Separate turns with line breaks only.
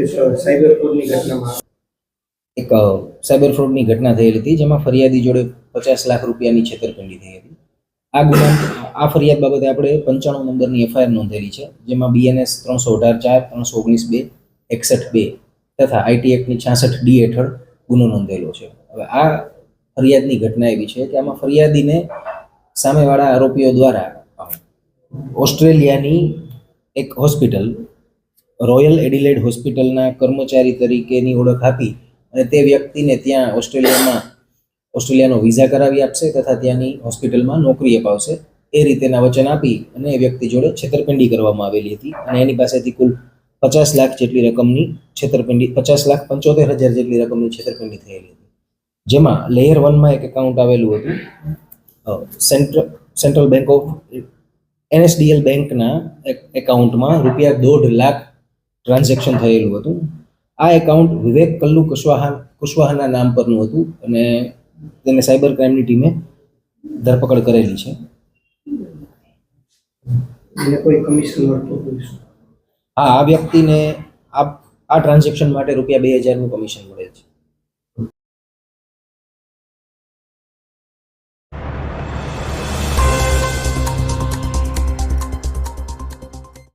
એક સાયબર ફ્રોડની ઘટના થયેલી હતી, જેમાં ફરિયાદી જોડે પચાસ લાખ રૂપિયાની છેતરપિંડી થઈ હતી. આ ગુના, આ ફરિયાદ બાબતે આપણે પંચાણું નંબરની એફઆઈઆર નોંધેલી છે, જેમાં બીએનએસ ત્રણસો અઢાર ચાર, ત્રણસો ઓગણીસ બે, એકસઠ બે તથા આઈટી એક્ટની છાસઠ ડી હેઠળ ગુનો નોંધેલો છે. હવે આ ફરિયાદની ઘટના એવી છે કે આમાં ફરિયાદીને સામેવાળા આરોપીઓ દ્વારા ઓસ્ટ્રેલિયાની એક હોસ્પિટલ રોયલ એડિલેડ હોસ્પિટલના કર્મચારી તરીકેની ઓળખ આપી અને તે વ્યક્તિને ત્યાં ઓસ્ટ્રેલિયામાં, ઓસ્ટ્રેલિયાનો વિઝા કરાવી આપશે તથા ત્યાંની હોસ્પિટલમાં નોકરી અપાવશે. એ રીતેના વચન આપી અને એ વ્યક્તિ જોડે છેતરપિંડી કરવામાં આવેલી હતી અને એની પાસેથી કુલ પચાસ લાખ જેટલી રકમની છેતરપિંડી, પચાસ લાખ પંચોતેર હજાર જેટલી રકમની છેતરપિંડી થયેલી હતી. જેમાં લેયર વનમાં એક એકાઉન્ટ આવેલું હતું. Central central bank of NSDL બેંકના એક એકાઉન્ટમાં રૂપિયા દોઢ લાખ ટ્રાન્ઝેક્શન થયેલું હતું. આ એકાઉન્ટ વિવેક કલ્લુ કુશવાહા કુશવાહાના નામ પરનું હતું અને તેને સાયબર ક્રાઇમની ટીમે ધરપકડ કરેલી
છે.
હા આ વ્યક્તિને આ આ ટ્રાન્ઝેક્શન માટે રૂપિયા બે હજારનું કમિશન મળે છે.